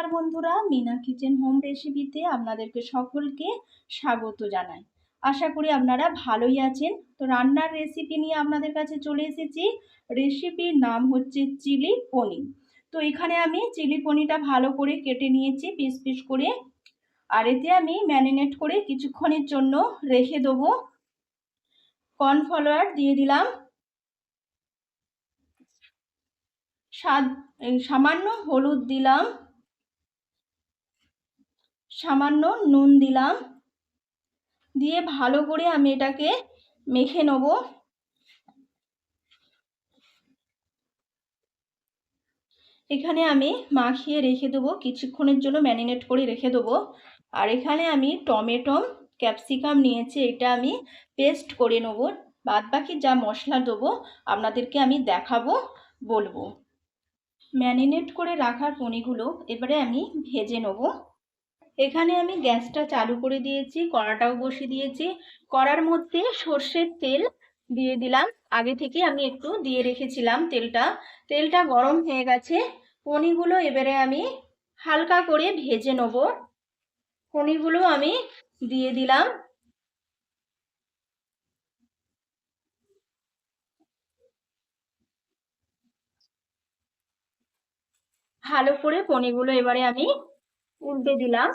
নমস্কার বন্ধুরা, Mina kitchen home রেসিপিতে আপনাদেরকে সকলকে স্বাগত জানাই। আশা করি আপনারা ভালোই আছেন। তো রান্নার রেসিপি নিয়ে আপনাদের কাছে চলে এসেছি। রেসিপির নাম হচ্ছে চিলি পনির তো এখানে আমি চিলি পনিরটা ভালো করে কেটে নিয়েছি, পিস পিস করে। আর এতে আমি ম্যারিনেট করে কিছুক্ষণের জন্য রেখে দেবো। কর্নফ্লাওয়ার দিয়ে দিলাম। স্বাদ সামান্য হলুদ দিলাম। সামান্য নুন দিলাম। দিয়ে ভালো করে আমি এটাকে মেখে নেব। এখানে আমি মাখিয়ে রেখে দেবো। কিছুক্ষণের জন্য ম্যারিনেট করে রেখে দেবো। আর এখানে আমি টমেটো, ক্যাপসিকাম নিয়েছি, এটা আমি পেস্ট করে নেব। বাদ বাকি যা মশলা দেবো, আপনাদেরকে আমি দেখাবো, বলব। ম্যারিনেট করে রাখা পনিগুলো এবারে আমি ভেজে নেব। এখানে আমি গ্যাসটা চালু করে দিয়েছি, কড়াটাও বসিয়ে দিয়েছি। কড়ার মধ্যে সর্ষের তেল দিয়ে দিলাম। আগে থেকে আমি একটু দিয়ে রেখেছিলাম তেলটা। তেলটা গরম হয়ে গেছে। পনিগুলো এবারে আমি হালকা করে ভেজে নেব। পনিগুলো আমি দিয়ে দিলাম। ভালো করে পনিগুলো এবারে আমি উল্টে দিলাম।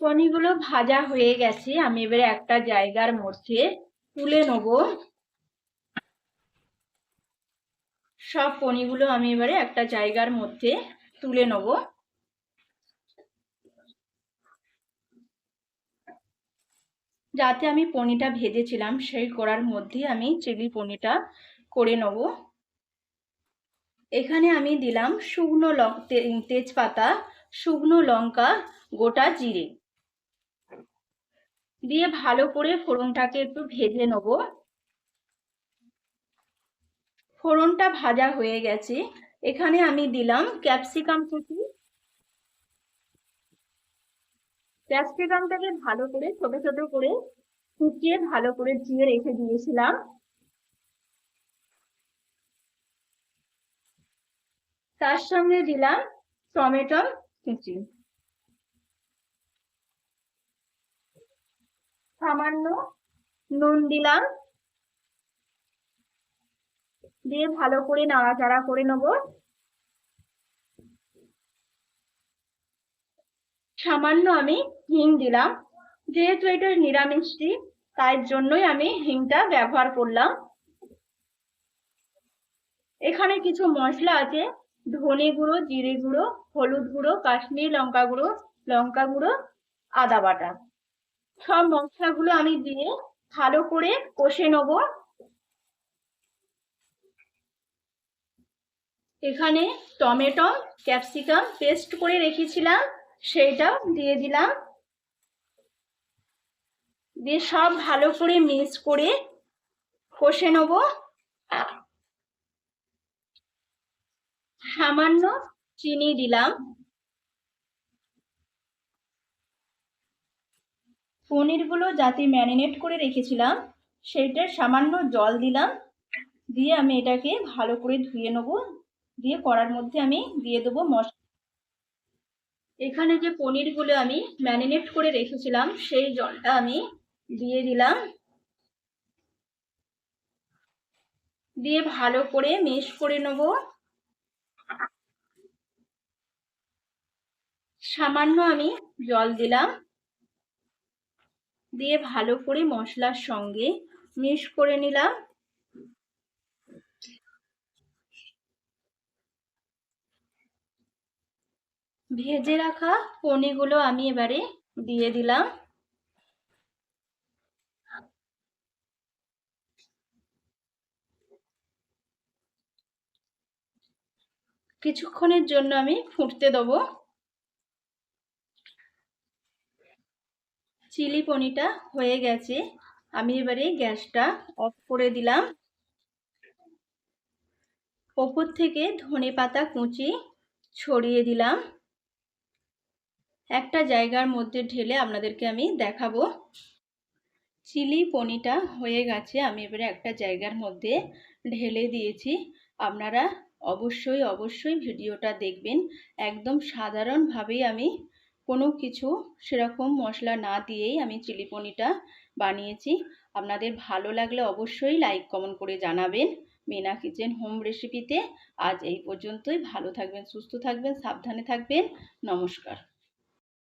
পনিরগুলো ভাজা হয়ে গেছে, আমি এবারে একটা জায়গার মধ্যে তুলে নেব। সব পনিরগুলো আমি এবারে একটা জায়গার মধ্যে তুলে নেব। যাতে আমি পনিরটা ভেজেছিলাম, সেই কড়ার মধ্যে আমি চিলি পনিরটা করে নেব। এখানে আমি দিলাম শুকনো লং তেজপাতা, শুকনো লঙ্কা, গোটা জিরে। দিয়ে ভালো করে ফোড়নটাকে একটু ভেজে নেব। ফোড়নটা ভাজা হয়ে গেছে। এখানে আমি দিলাম ক্যাপসিকাম কুচি। ক্যাপসিকামটাকে ভালো করে, ছোট ছোট করে কুচিয়ে ভালো করে চিয়ে রেখে দিয়েছিলাম। তার সঙ্গে দিলাম টমেটো কুচি। সামান্য নুন দিলাম। দিয়ে ভালো করে নাড়াচাড়া করে নেব। সামান্য আমি হিং দিলাম। যেহেতু এটা নিরামিষটি তাই জন্যই আমি হিংটা ব্যবহার করলাম। এখানে কিছু মশলা আছে, ধনে গুঁড়ো, জিরে গুঁড়ো, হলুদ গুঁড়ো, কাশ্মীর লঙ্কা গুঁড়ো লঙ্কা গুঁড়ো, আদা বাটা। সব মশলাগুলো আমি দিয়ে ভালো করে কষে নেব। এখানে টমেটো, ক্যাপসিকাম পেস্ট করে রেখেছিলাম। সেইটাও দিয়ে দিলাম। দিয়ে সব ভালো করে মিক্স করে কষে নেব। সামান্য চিনি দিলাম। পনিরগুলো যাতে ম্যারিনেট করে রেখেছিলাম, সেইটার সামান্য জল দিলাম। দিয়ে আমি এটাকে ভালো করে ধুয়ে নেব। দিয়ে কড়ার মধ্যে আমি দিয়ে দেবো মশলা এখানে যে পনিরগুলো আমি ম্যারিনেট করে রেখেছিলাম, সেই জলটা আমি দিয়ে দিলাম। দিয়ে ভালো করে মিশ করে নেব। সামান্য আমি জল দিলাম। দিয়ে ভালো করে মশলার সঙ্গে মিশ করে নিলাম। ভেজে রাখা পনিগুলো আমি এবারে দিয়ে দিলাম। কিছুক্ষণের জন্য আমি ফুটতে দেবো। চিলি পনিটা হয়ে গেছে। আমি এবারে গ্যাসটা অফ করে দিলাম। ওপর থেকে ধনে পাতা কুচি ছড়িয়ে দিলাম। একটা জায়গার মধ্যে ঢেলে আপনাদেরকে আমি দেখাবো। চিলি পনিটা হয়ে গেছে, আমি এবারে একটা জায়গার মধ্যে ঢেলে দিয়েছি। আপনারা অবশ্যই অবশ্যই ভিডিওটা দেখবেন। একদম সাধারণভাবেই আমি কোনো কিছু সেরকম মশলা না দিয়েই আমি চিলি পনিটা বানিয়েছি। আপনাদের ভালো লাগলে অবশ্যই লাইক, কমেন্ট করে জানাবেন। মিনা কিচেন হোম রেসিপিতে আজ এই পর্যন্তই। ভালো থাকবেন, সুস্থ থাকবেন, সাবধানে থাকবেন। নমস্কার।